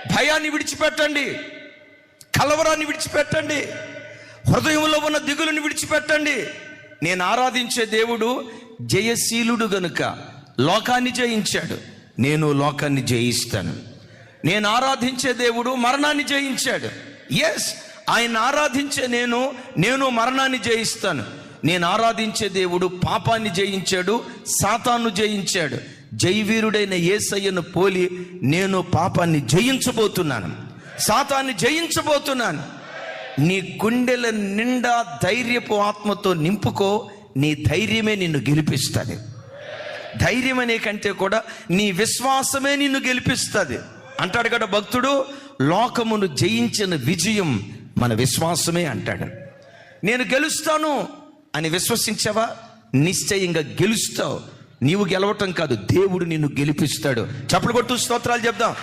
భయాన్ని విడిచిపెట్టండి కలవరాన్ని విడిచిపెట్టండి హృదయంలో ఉన్న దిగులను విడిచిపెట్టండి. నేను ఆరాధించే దేవుడు జయశీలుడు గనుక లోకాన్ని జయించాడు నేను లోకాన్ని జయిస్తాను. నేను ఆరాధించే దేవుడు మరణాన్ని జయించాడు. ఎస్ ఆయన ఆరాధించే నేను నేను మరణాన్ని జయిస్తాను. నేను ఆరాధించే దేవుడు పాపాన్ని జయించాడు సాతాను జయించాడు. జైవీరుడైన ఏసయ్యను పోలి నేను పాపాన్ని జయించబోతున్నాను. సాతాన్ని జయించబోతున్నాను. నీ గుండెల నిండా ధైర్యపు ఆత్మతో నింపుకో నీ ధైర్యమే నిన్ను గెలిపిస్తుంది. ధైర్యం అనే కంటే కూడా నీ విశ్వాసమే నిన్ను గెలిపిస్తుంది. అంటాడు కదా భక్తుడు లోకమును జయించిన విజయం మన విశ్వాసమే అంటాడు. నేను గెలుస్తాను అని విశ్వసించావా? నిశ్చయంగా గెలుస్తావు. నీవు గెలవటం కాదు దేవుడు నిన్ను గెలిపిస్తాడు. చప్పుడు కొట్టు స్తోత్రాలు చెప్దాం.